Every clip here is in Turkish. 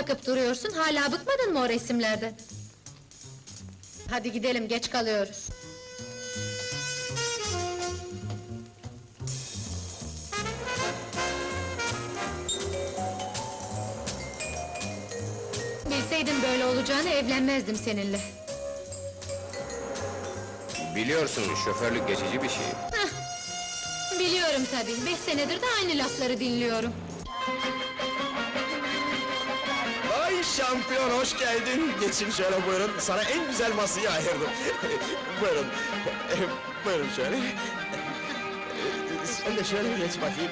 Bakıp duruyorsun, hala bıkmadın mı o resimlerden? Hadi gidelim, geç kalıyoruz. Bilseydim böyle olacağını evlenmezdim seninle. Biliyorsun şoförlük geçici bir şey. Biliyorum tabii, beş senedir de aynı lafları dinliyorum. Şampiyon hoş geldin. Geçin şöyle buyurun. Sana en güzel masayı ayırdım. buyurun. buyurun şöyle. Sen de şöyle geç bakayım.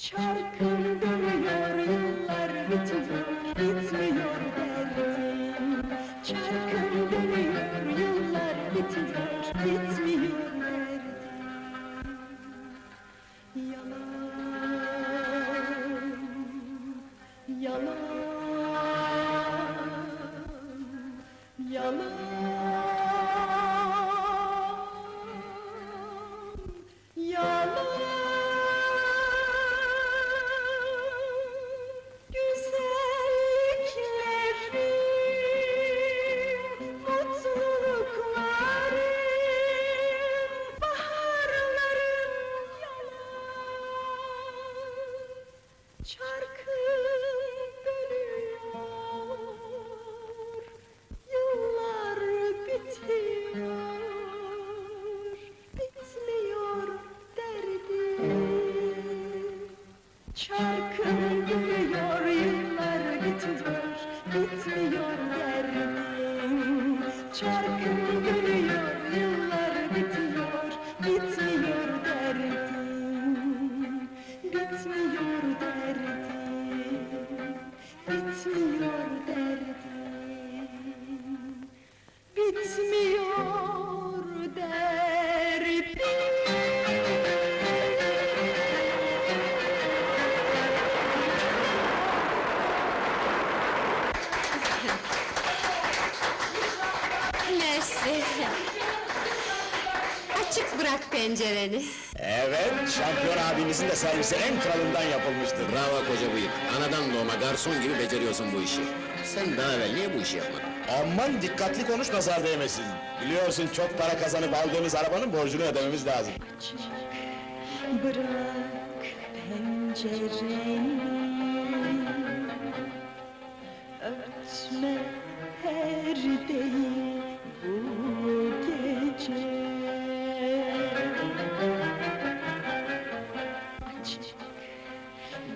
Çarkım dönüyor yıllar bitiyor try to Açık bırak pencereni. Evet, şampiyon abimizin de servisi en kralından yapılmıştır. Bravo koca bıyık. Anadan doğma garson gibi beceriyorsun bu işi. Sen daha evvel niye bu işi yapmadın? Aman dikkatli konuş nazar değmesin. Biliyorsun çok para kazanıp aldığımız arabanın borcunu ödememiz lazım. Bırak pencereni Örtme perdeyi Açık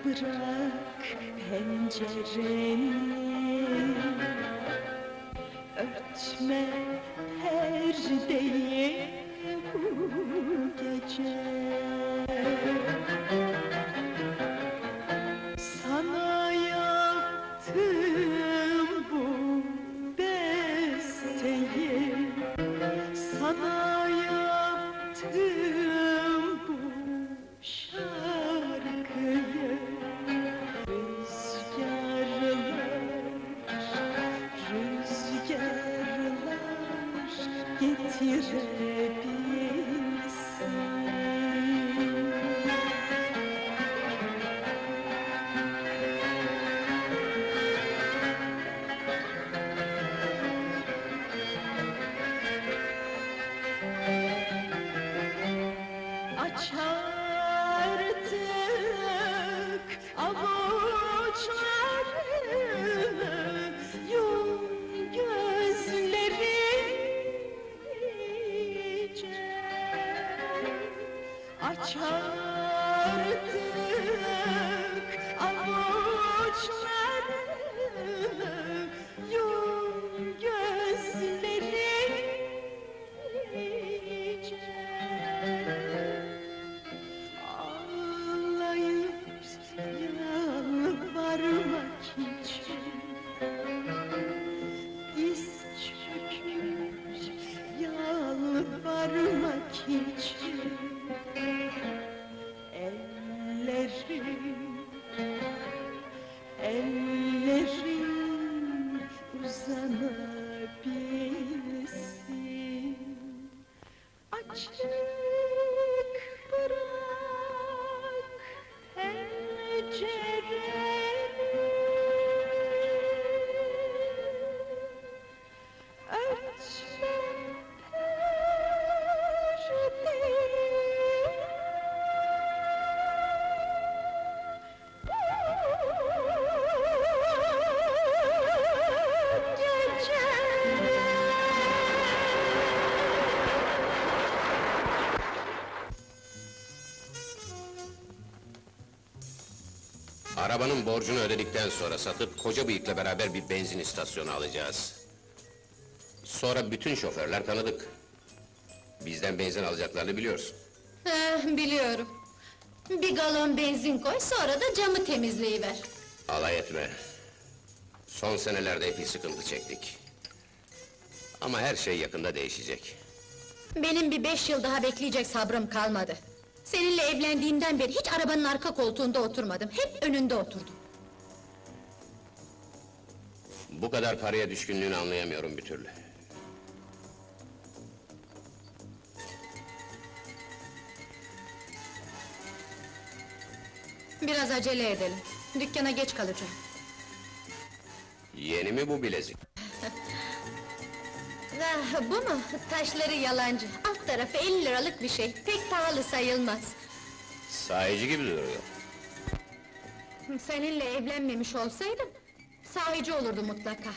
bırak pencereni Örtme perdeyi bu gece Arabanın borcunu ödedikten sonra satıp koca bıyıkla beraber bir benzin istasyonu alacağız. Sonra bütün şoförler tanıdık. Bizden benzin alacaklarını biliyorsun. Eh, biliyorum. Bir galon benzin koy, sonra da camı temizleyiver. Alay etme. Son senelerde epey sıkıntı çektik. Ama her şey yakında değişecek. Benim bir beş yıl daha bekleyecek sabrım kalmadı. Seninle evlendiğimden beri hiç arabanın arka koltuğunda oturmadım, hep önünde oturdum. Bu kadar paraya düşkünlüğünü anlayamıyorum bir türlü. Biraz acele edelim, dükkana geç kalacağım. Yeni mi bu bilezik? Ah, bu mu? Taşları yalancı, alt tarafı 50 liralık bir şey, pek pahalı sayılmaz. Sahici gibi duruyor. Seninle evlenmemiş olsaydım, sahici olurdu mutlaka.